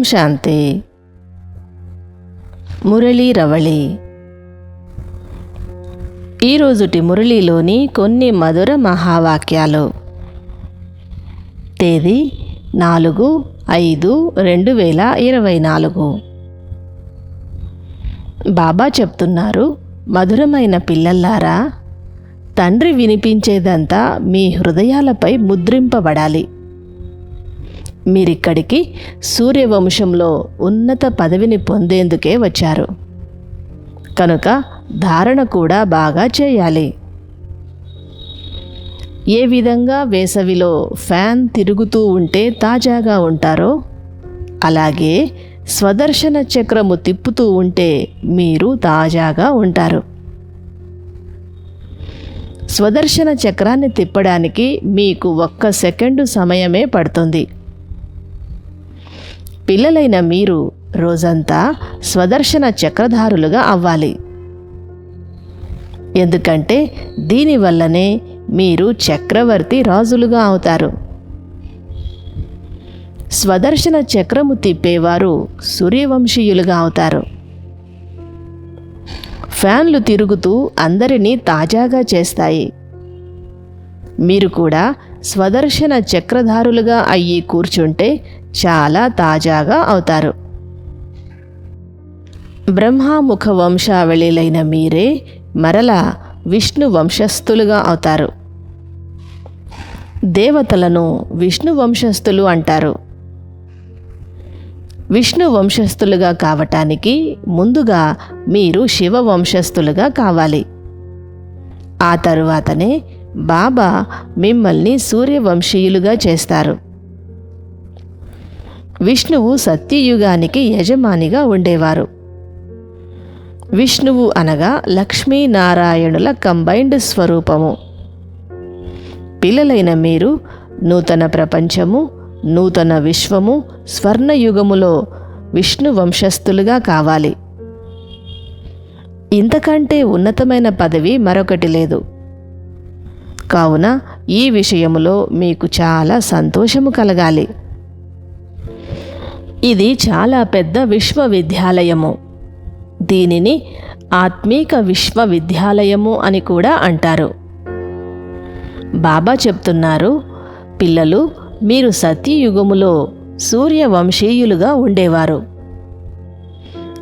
ఓం శాంతి. మురళీ రవళి. ఈరోజుటి మురళీలోని కొన్ని మధుర మహావాక్యాలు. తేదీ నాలుగు ఐదు రెండు వేల ఇరవై నాలుగు. బాబా చెప్తున్నారు మధురమైన పిల్లల్లారా తండ్రి వినిపించేదంతా మీ హృదయాలపై ముద్రింపబడాలి. మీరిక్కడికి సూర్యవంశంలో ఉన్నత పదవిని పొందేందుకే వచ్చారు. కనుక ధారణ కూడా బాగా చేయాలి. ఏ విధంగా వేసవిలో ఫ్యాన్ తిరుగుతూ ఉంటే తాజాగా ఉంటారో అలాగే స్వదర్శన చక్రము తిప్పుతూ ఉంటే మీరు తాజాగా ఉంటారు. స్వదర్శన చక్రాన్ని తిప్పడానికి మీకు ఒక్క సెకండు సమయమే పడుతుంది. పిల్లలైన మీరు రోజంతా స్వదర్శన చక్రధారులుగా అవ్వాలి. ఎందుకంటే దీనివల్లనే మీరు చక్రవర్తి రాజులుగా అవుతారు. స్వదర్శన చక్రము తిప్పేవారు సూర్యవంశీయులుగా అవుతారు. ఫ్యాన్లు తిరుగుతూ అందరినీ తాజాగా చేస్తాయి. మీరు కూడా స్వదర్శన చక్రధారులుగా అయ్యి కూర్చుంటే చాలా తాజాగా అవుతారు. బ్రహ్మాముఖ వంశావళిలైన మీరే మరలా విష్ణు వంశస్థులుగా అవుతారు. దేవతలను విష్ణు వంశస్థులు అంటారు. విష్ణు వంశస్థులుగా కావటానికి ముందుగా మీరు శివ వంశస్థులుగా కావాలి. ఆ తరువాతనే బాబా మిమ్మల్ని సూర్యవంశీయులుగా చేస్తారు. విష్ణువు సత్యయుగానికి యజమానిగా ఉండేవారు. విష్ణువు అనగా లక్ష్మీనారాయణుల కంబైన్డ్ స్వరూపము. పిల్లలైన మీరు నూతన ప్రపంచము నూతన విశ్వము స్వర్ణయుగములో విష్ణు వంశస్థులుగా కావాలి. ఇంతకంటే ఉన్నతమైన పదవి మరొకటి లేదు. కావున ఈ విషయములో మీకు చాలా సంతోషము కలగాలి. ఇది చాలా పెద్ద విశ్వవిద్యాలయము. దీనిని ఆత్మీక విశ్వవిద్యాలయము అని కూడా అంటారు. బాబా చెప్తున్నారు పిల్లలు మీరు సత్యయుగములో సూర్యవంశీయులుగా ఉండేవారు.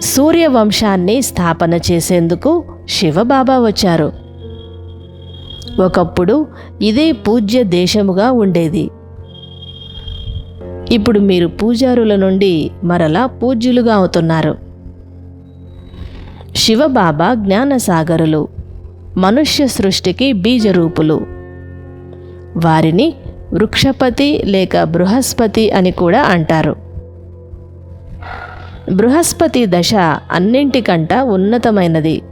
సూర్యవంశాన్ని స్థాపన చేసేందుకు శివబాబా వచ్చారు. ఒకప్పుడు ఇదే పూజ్య దేశముగా ఉండేది. ఇప్పుడు మీరు పూజారుల నుండి మరలా పూజ్యులుగా అవుతున్నారు. శివబాబా జ్ఞానసాగరులు మనుష్య సృష్టికి బీజరూపులు. వారిని వృక్షపతి లేక బృహస్పతి అని కూడా అంటారు. బృహస్పతి దశ అన్నింటికంట ఉన్నతమైనది.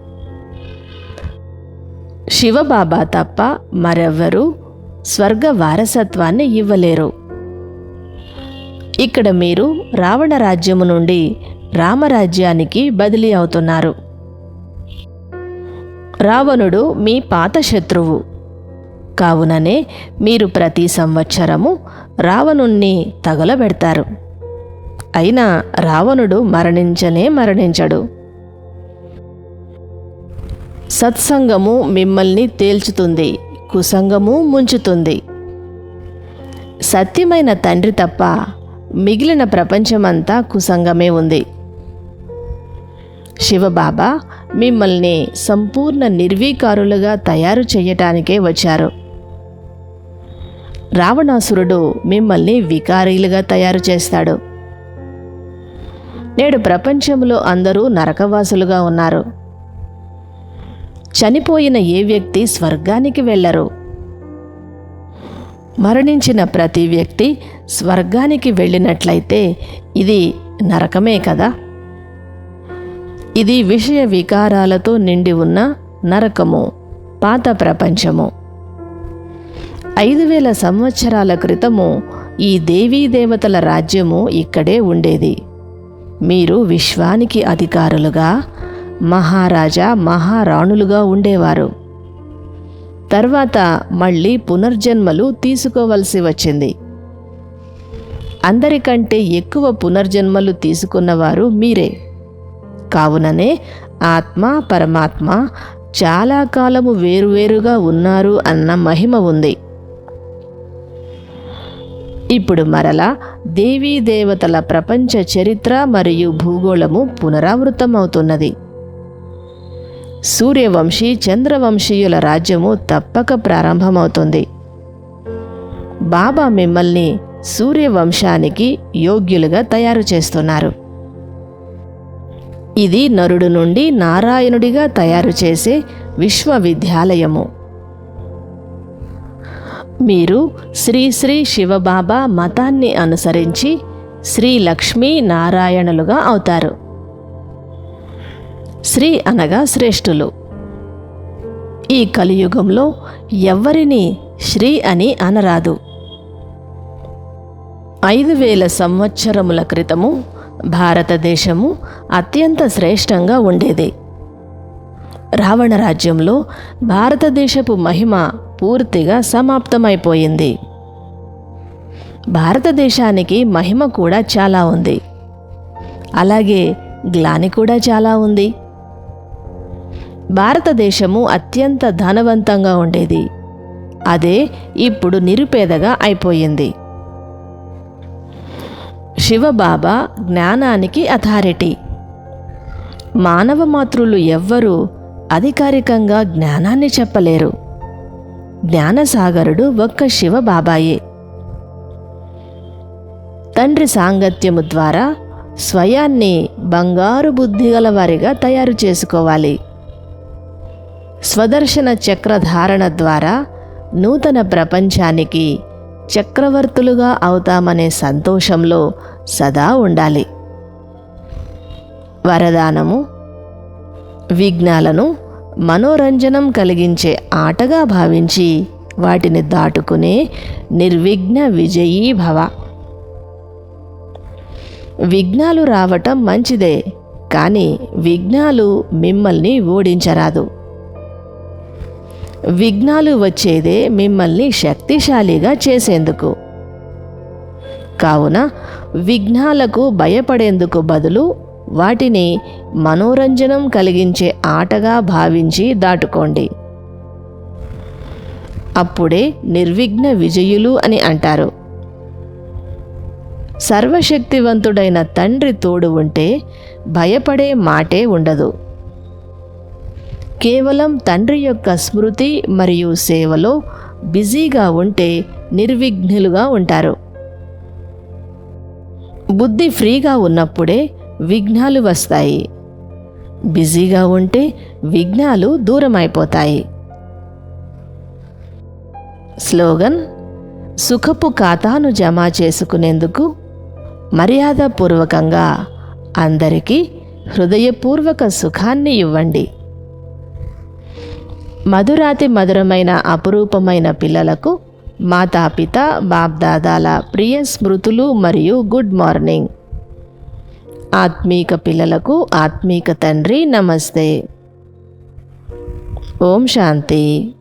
శివబాబా తప్ప మరెవ్వరూ స్వర్గ వారసత్వాన్ని ఇవ్వలేరు. ఇక్కడ మీరు రావణ రాజ్యము నుండి రామరాజ్యానికి బదిలీ అవుతున్నారు. రావణుడు మీ పాత శత్రువు. కావుననే మీరు ప్రతి సంవత్సరము రావణుణ్ణి తగలబెడతారు. అయినా రావణుడు మరణించనే మరణించడు. సత్సంగము మిమ్మల్ని తేల్చుతుంది కుసంగము ముంచుతుంది. సత్యమైన తండ్రి తప్ప మిగిలిన ప్రపంచమంతా కుసంగమే ఉంది. శివబాబా మిమ్మల్ని సంపూర్ణ నిర్వీకారులుగా తయారు చేయటానికే వచ్చారు. రావణాసురుడు మిమ్మల్ని వికారీలుగా తయారు చేస్తాడు. నేడు ప్రపంచంలో అందరూ నరకవాసులుగా ఉన్నారు. చనిపోయిన ఏ వ్యక్తి స్వర్గానికి వెళ్ళరు. మరణించిన ప్రతి వ్యక్తి స్వర్గానికి వెళ్ళినట్లయితే ఇది నరకమే కదా? ఇది విషయ వికారాలతో నిండి ఉన్న నరకము పాత ప్రపంచము. ఐదు వేల సంవత్సరాల క్రితము ఈ దేవీ దేవతల రాజ్యము ఇక్కడే ఉండేది. మీరు విశ్వానికి అధికారులుగా మహారాజా మహారాణులుగా ఉండేవారు. తర్వాత మళ్ళీ పునర్జన్మలు తీసుకోవలసి వచ్చింది. అందరికంటే ఎక్కువ పునర్జన్మలు తీసుకున్నవారు మీరే. కావుననే ఆత్మ పరమాత్మ చాలా కాలము వేరువేరుగా ఉన్నారు అన్న మహిమ ఉంది. ఇప్పుడు మరలా దేవీ దేవతల ప్రపంచ చరిత్ర మరియు భూగోళము పునరావృతమవుతున్నది. సూర్యవంశీ చంద్రవంశీయుల రాజ్యము తప్పక ప్రారంభమవుతుంది. బాబా మిమ్మల్ని సూర్యవంశానికి యోగ్యులుగా తయారు చేస్తున్నారు. ఇది నరుడు నుండి నారాయణుడిగా తయారు చేసే విశ్వవిద్యాలయము. మీరు శ్రీ శ్రీ శివబాబా మతాన్ని అనుసరించి శ్రీ లక్ష్మీ నారాయణులుగా అవుతారు. శ్రీ అనగా శ్రేష్ఠులు. ఈ కలియుగంలో ఎవ్వరిని శ్రీ అని అనరాదు. ఐదు వేల సంవత్సరముల క్రితము భారతదేశము అత్యంత శ్రేష్టంగా ఉండేది. రావణ రాజ్యంలో భారతదేశపు మహిమ పూర్తిగా సమాప్తమైపోయింది. భారతదేశానికి మహిమ కూడా చాలా ఉంది. అలాగే గ్లాని కూడా చాలా ఉంది. భారతదేశము అత్యంత ధనవంతంగా ఉండేది. అదే ఇప్పుడు నిరుపేదగా అయిపోయింది. శివబాబా జ్ఞానానికి అథారిటీ. మానవ మాతృలు ఎవ్వరూ అధికారికంగా జ్ఞానాన్ని చెప్పలేరు. జ్ఞానసాగరుడు ఒక్క శివబాబాయే. తండ్రి సాంగత్యము ద్వారా స్వయాన్ని బంగారు బుద్ధి గలవారిగా తయారు చేసుకోవాలి. స్వదర్శన చక్రధారణ ద్వారా నూతన ప్రపంచానికి చక్రవర్తులుగా అవుతామనే సంతోషంలో సదా ఉండాలి. వరదానము విఘ్నాలను మనోరంజనం కలిగించే ఆటగా భావించి వాటిని దాటుకునే నిర్విఘ్న విజయీ భవ. విఘ్నాలు రావటం మంచిదే కానీ విఘ్నాలు మిమ్మల్ని ఓడించరాదు. విఘ్నాలు వచ్చేదే మిమ్మల్ని శక్తిశాలిగా చేసేందుకు. కావున విఘ్నాలకు భయపడేందుకు బదులు వాటిని మనోరంజనం కలిగించే ఆటగా భావించి దాటుకోండి. అప్పుడే నిర్విఘ్న విజయులు అని అంటారు. సర్వశక్తివంతుడైన తండ్రి తోడు ఉంటే భయపడే మాటే ఉండదు. కేవలం తండ్రి యొక్క స్మృతి మరియు సేవలో బిజీగా ఉంటే నిర్విఘ్నులుగా ఉంటారు. బుద్ధి ఫ్రీగా ఉన్నప్పుడే విఘ్నాలు వస్తాయి. బిజీగా ఉంటే విఘ్నాలు దూరమైపోతాయి. స్లోగన్ సుఖపు ఖాతాను జమ చేసుకునేందుకు మర్యాదపూర్వకంగా అందరికీ హృదయపూర్వక సుఖాన్ని ఇవ్వండి. మధురాతి మధురమైన అపురూపమైన పిల్లలకు మాతాపిత బాప్దాదాల ప్రియ స్మృతులు మరియు గుడ్ మార్నింగ్. ఆత్మీక పిల్లలకు ఆత్మీక తండ్రి నమస్తే. ఓం శాంతి.